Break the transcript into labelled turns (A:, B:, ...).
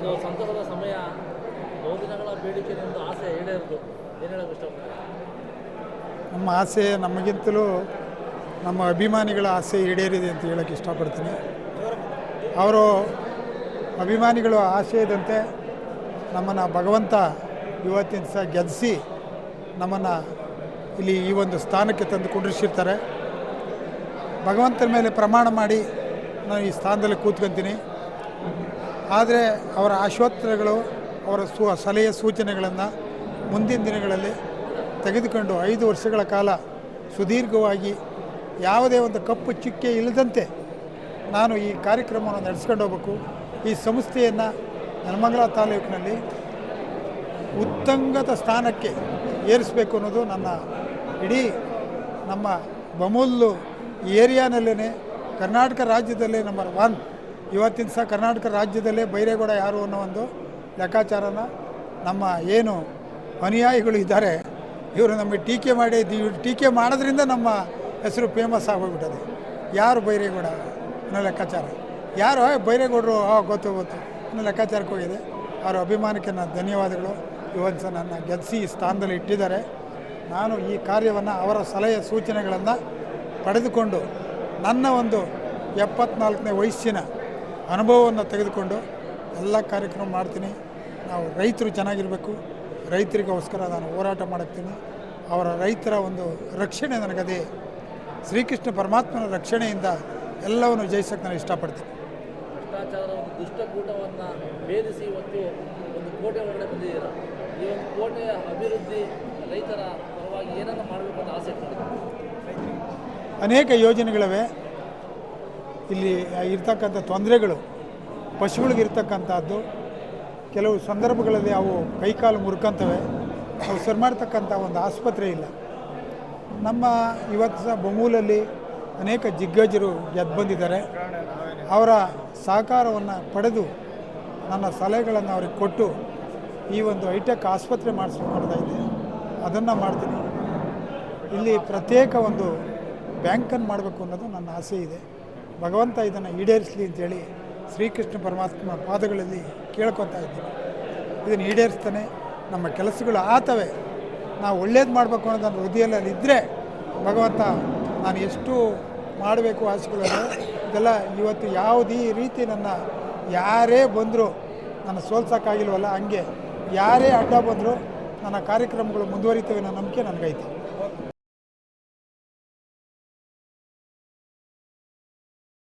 A: ಒಂದು ಸಂತಸದ ಸಮಯ ಬಹುದಿನಗಳ ಬೇಡಿಕೆ ನಿಮ್ಮದು ಆಸೆ ಈಡೇರಿತು ಏನು ಹೇಳೋಕೆ ಇಷ್ಟಪಡ್ತೀರಾ
B: ನಮ್ಮ ಆಸೆ ನಮಗಿಂತಲೂ ನಮ್ಮ ಅಭಿಮಾನಿಗಳ ಆಸೆ ಈಡೇರಿದೆ ಅಂತ ಹೇಳೋಕ್ಕೆ ಇಷ್ಟಪಡ್ತೀನಿ. ಅವರು ಅಭಿಮಾನಿಗಳು ಆಸೆ ಇದ್ದಂತೆ ನಮ್ಮನ್ನು ಭಗವಂತ ಇವತ್ತಿನ ಸಹ ಗೆಲ್ಲಿಸಿ ನಮ್ಮನ್ನು ಇಲ್ಲಿ ಈ ಒಂದು ಸ್ಥಾನಕ್ಕೆ ತಂದು ಕುಂಡ್ರಿಸಿರ್ತಾರೆ. ಭಗವಂತನ ಮೇಲೆ ಪ್ರಮಾಣ ಮಾಡಿ ನಾನು ಈ ಸ್ಥಾನದಲ್ಲಿ ಕೂತ್ಕೊಂತೀನಿ. ಆದರೆ ಅವರ ಆಶೋತ್ತರಗಳು ಅವರ ಸು, ಸಲಹೆ ಸೂಚನೆಗಳನ್ನು ಮುಂದಿನ ದಿನಗಳಲ್ಲಿ ತೆಗೆದುಕೊಂಡು ಐದು ವರ್ಷಗಳ ಕಾಲ ಸುದೀರ್ಘವಾಗಿ ಯಾವುದೇ ಒಂದು ಕಪ್ಪು ಚುಕ್ಕೆ ಇಲ್ಲದಂತೆ ನಾನು ಈ ಕಾರ್ಯಕ್ರಮವನ್ನು ನಡೆಸ್ಕೊಂಡು ಹೋಗ್ಬೇಕು. ಈ ಸಂಸ್ಥೆಯನ್ನು ನೆಲಮಂಗಲ ತಾಲೂಕಿನಲ್ಲಿ ಉತ್ತಂಗದ ಸ್ಥಾನಕ್ಕೆ ಏರಿಸಬೇಕು ಅನ್ನೋದು ನನ್ನ ಇಡೀ ನಮ್ಮ ಬಮೂಲ್ಲು ಏರಿಯಾನಲ್ಲೇ ಕರ್ನಾಟಕ ರಾಜ್ಯದಲ್ಲೇ ನಂಬರ್ ಒನ್ ಇವತ್ತಿನ ಸಹ ಕರ್ನಾಟಕ ರಾಜ್ಯದಲ್ಲೇ ಬೈರೇಗೌಡ ಯಾರು ಅನ್ನೋ ಒಂದು ಲೆಕ್ಕಾಚಾರನ ನಮ್ಮ ಏನು ಅನುಯಾಯಿಗಳು ಇದ್ದಾರೆ ಇವರು ನಮಗೆ ಟೀಕೆ ಮಾಡಿ ಟೀಕೆ ಮಾಡೋದ್ರಿಂದ ನಮ್ಮ ಹೆಸರು ಫೇಮಸ್ ಆಗೋಗ್ಬಿಟ್ಟದೆ ಯಾರು ಬೈರೇಗೌಡ ಅನ್ನೋ ಲೆಕ್ಕಾಚಾರ? ಯಾರು "ಏ, ಬೈರೇಗೌಡರು ಗೊತ್ತು ಗೊತ್ತು ಅನ್ನೋ ಲೆಕ್ಕಾಚಾರಕ್ಕೆ ಹೋಗಿದೆ. ಅವರ ಅಭಿಮಾನಕ್ಕೆ ನನ್ನ ಧನ್ಯವಾದಗಳು. ಇವತ್ತು ಸಹ ನನ್ನ ಗೆಲ್ಲಿಸಿ ಈ ಸ್ಥಾನದಲ್ಲಿ ಇಟ್ಟಿದ್ದಾರೆ. ನಾನು ಈ ಕಾರ್ಯವನ್ನು ಅವರ ಸಲಹೆ ಸೂಚನೆಗಳನ್ನು ಪಡೆದುಕೊಂಡು ನನ್ನ ಒಂದು ಎಪ್ಪತ್ನಾಲ್ಕನೇ ವಯಸ್ಸಿನ ಅನುಭವವನ್ನು ತೆಗೆದುಕೊಂಡು ಎಲ್ಲ ಕಾರ್ಯಕ್ರಮ ಮಾಡ್ತೀನಿ. ನಾವು ರೈತರು ಚೆನ್ನಾಗಿರಬೇಕು. ರೈತರಿಗೋಸ್ಕರ ನಾನು ಹೋರಾಟ ಮಾಡುತ್ತೀನಿ. ಅವರ ರೈತರ ಒಂದು ರಕ್ಷಣೆ ನನಗದೇ. ಶ್ರೀಕೃಷ್ಣ ಪರಮಾತ್ಮನ ರಕ್ಷಣೆಯಿಂದ ಎಲ್ಲವನ್ನು ಜಯಿಸೋಕ್ಕೆ ನಾನು ಇಷ್ಟಪಡ್ತೀನಿ.
A: ಭ್ರಷ್ಟಾಚಾರದ ಒಂದು ದುಷ್ಟಕೂಟವನ್ನು ಭೇದಿಸಿ ಇವತ್ತು ಒಂದು ಕೋಟೆ ಒಳಗಡೆ ಬಂದಿದ್ದೀರಾ? ಈ ಒಂದು ಕೋಟೆಯ ಅಭಿವೃದ್ಧಿ ರೈತರ ಪರವಾಗಿ ಏನನ್ನು ಮಾಡಬೇಕು ಅಂತ ಆಸೆ
B: ಅನೇಕ ಯೋಜನೆಗಳಿವೆ. ಇಲ್ಲಿ ಇರ್ತಕ್ಕಂಥ ತೊಂದರೆಗಳು ಪಶುಗಳಿಗಿರ್ತಕ್ಕಂಥದ್ದು ಕೆಲವು ಸಂದರ್ಭಗಳಲ್ಲಿ ಅವು ಕೈಕಾಲು ಮುರ್ಕಂತವೆ, ಅವು ಸರಿ ಮಾಡ್ತಕ್ಕಂಥ ಒಂದು ಆಸ್ಪತ್ರೆ ಇಲ್ಲ. ನಮ್ಮ ಇವತ್ತು ಸಹ ಬೊಮ್ಮೂಲಲ್ಲಿ ಅನೇಕ ದಿಗ್ಗಜರು ಗೆದ್ದು ಬಂದಿದ್ದಾರೆ. ಅವರ ಸಹಕಾರವನ್ನು ಪಡೆದು ನನ್ನ ಸಲಹೆಗಳನ್ನು ಅವ್ರಿಗೆ ಕೊಟ್ಟು ಈ ಒಂದು ಹೈಟೆಕ್ ಆಸ್ಪತ್ರೆ ಮಾಡಿಸ್ಬೇಕು ಅನ್ನೋದೈತೆ ಅದನ್ನು ಮಾಡ್ತೀನಿ. ಇಲ್ಲಿ ಪ್ರತ್ಯೇಕ ಒಂದು ಬ್ಯಾಂಕನ್ನು ಮಾಡಬೇಕು ಅನ್ನೋದು ನನ್ನ ಆಸೆ ಇದೆ. ಭಗವಂತ ಇದನ್ನು ಈಡೇರಿಸಲಿ ಅಂತೇಳಿ ಶ್ರೀಕೃಷ್ಣ ಪರಮಾತ್ಮ ಪಾದಗಳಲ್ಲಿ ಕೇಳ್ಕೊತಾ ಇದ್ದೀನಿ. ಇದನ್ನು ಈಡೇರಿಸ್ತಾನೆ ನಮ್ಮ ಕೆಲಸಗಳು ಆತವೆ. ನಾವು ಒಳ್ಳೇದು ಮಾಡಬೇಕು ಅನ್ನೋದು ನನ್ನ ಇದ್ದರೆ ಭಗವಂತ ನಾನು ಎಷ್ಟು ಮಾಡಬೇಕು ಆಸೆಗಳು ಇದೆ, ಇದೆಲ್ಲ ಇವತ್ತು ಯಾವುದೇ ರೀತಿ ನನ್ನ ಯಾರೇ ಬಂದರೂ ನನ್ನ ಸೋಲ್ಸೋಕ್ಕಾಗಿಲ್ವಲ್ಲ ಹಂಗೆ ಯಾರೇ ಅಡ್ಡ ಬಂದರೂ ನನ್ನ ಕಾರ್ಯಕ್ರಮಗಳು ಮುಂದುವರಿತವೆ ಅನ್ನೋ ನಂಬಿಕೆ ನನಗೈತೆ.